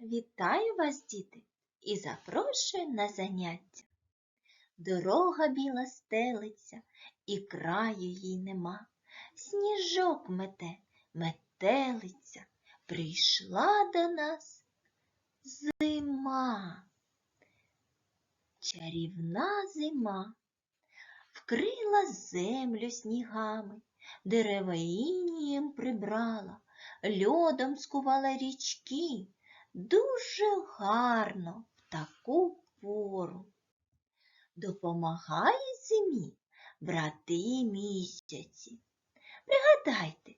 Вітаю вас, діти, і запрошую на заняття. Дорога біла стелиться, і краю їй нема. Сніжок мете, метелиця, прийшла до нас зима. Чарівна зима вкрила землю снігами, дерева інієм прибрала, льодом скувала річки. Дуже гарно в таку пору. Допомагає зимі брати місяці. Пригадайте,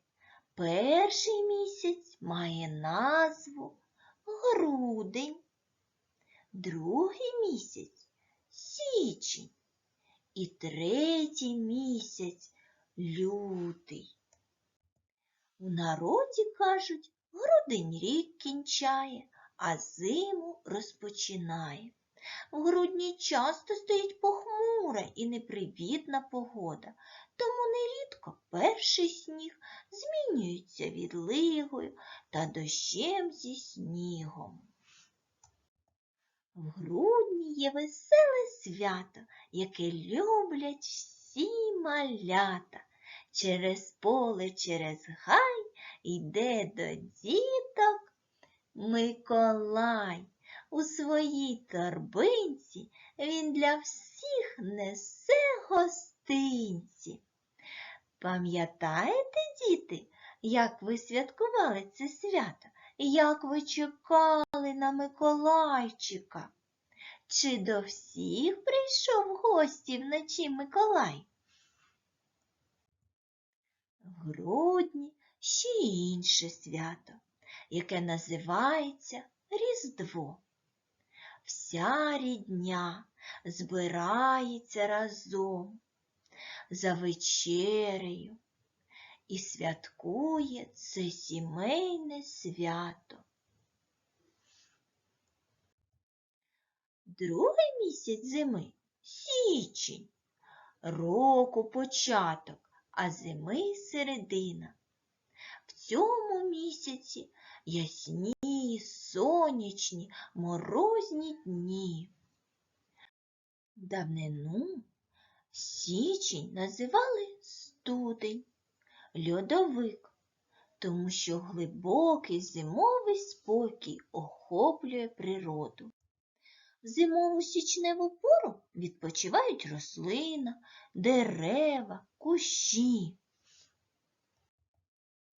перший місяць має назву грудень, другий місяць січень і третій місяць лютий. У народі кажуть, грудень рік кінчає, а зиму розпочинає. В грудні часто стоїть похмура і непривітна погода, тому нерідко перший сніг змінюється відлигою та дощем зі снігом. В грудні є веселе свято, яке люблять всі малята. Через поле, через гай йде до діток Миколай. У своїй торбинці він для всіх несе гостинці. Пам'ятаєте, діти, як ви святкували це свято? Як ви чекали на Миколайчика? Чи до всіх прийшов гості вночі Миколай? В грудні ще інше свято, яке називається Різдво. Вся рідня збирається разом за вечерею і святкує це сімейне свято. Другий місяць зими січень, року початок, а зими середина. Цьому місяці ясні, сонячні, морозні дні. Давнину січень називали студень, льодовик, тому що глибокий зимовий спокій охоплює природу. В зимову січневу пору відпочивають рослина, дерева, кущі.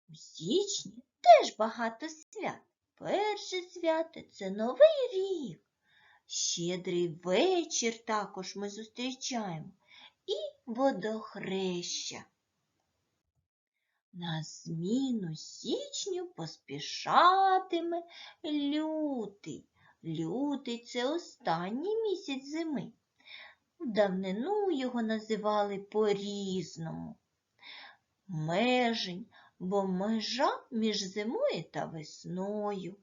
У січні теж багато свят. Перше свято це Новий рік. Щедрий вечір також ми зустрічаємо і водохреща. На зміну січню поспішатиме лютий. Лютий це останній місяць зими. В давнину його називали по-різному. Межень, бо межа між зимою та весною.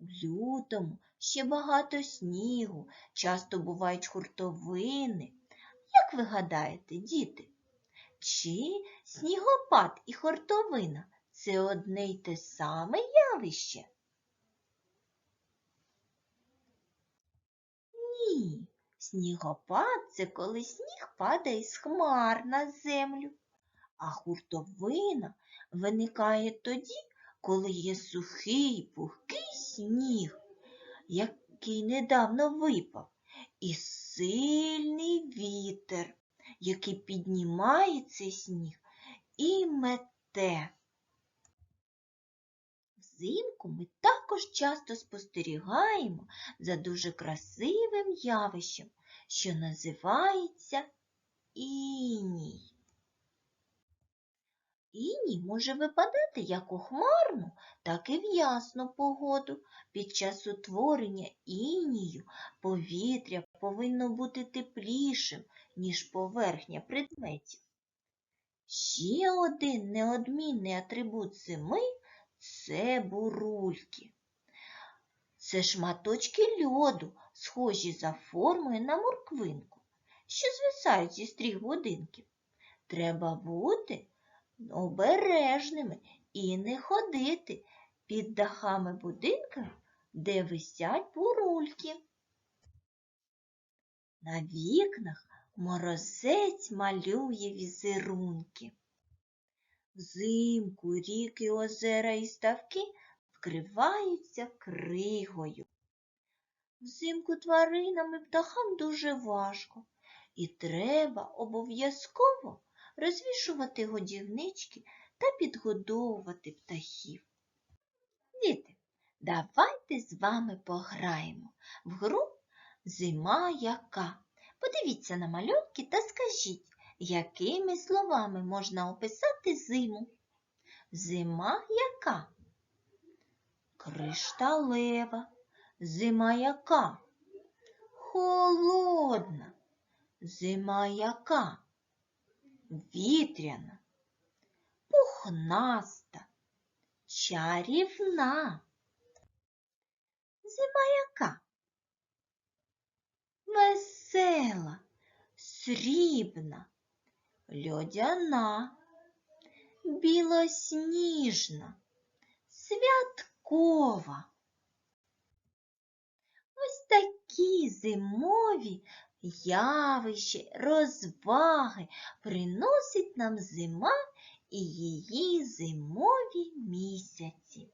У лютому ще багато снігу, часто бувають хуртовини. Як ви гадаєте, діти? Чи снігопад і хуртовина це одне й те саме явище? Ні, снігопад це коли сніг падає з хмар на землю, а хуртовина виникає тоді, коли є сухий пухкий сніг, який недавно випав, і сильний вітер, який піднімає цей сніг і мете. Взимку ми також часто спостерігаємо за дуже красивим явищем, що називається іній. Іній може випадати як у хмарну, так і в ясну погоду. Під час утворення інію повітря повинно бути теплішим, ніж поверхня предметів. Ще один неодмінний атрибут зими це бурульки. Це шматочки льоду, схожі за формою на морквинку, що звисають зі стріх будинків. Треба бути обережними і не ходити під дахами будинків, де висять бурульки. На вікнах морозець малює візерунки. Взимку ріки, озера і ставки вкриваються кригою. Взимку тваринам і птахам дуже важко, і треба обов'язково розвішувати годівнички та підгодовувати птахів. Діти, давайте з вами пограємо в гру Зима яка. Подивіться на малюнки та скажіть, якими словами можна описати зиму? Зима яка? Кришталева. Зима яка? Холодна. Зима яка? Вітряна, пухнаста, чарівна. Зима яка? Весела, срібна, льодяна, білосніжна, святкова. Ось такі зимові явища, розваги приносить нам зима і її зимові місяці.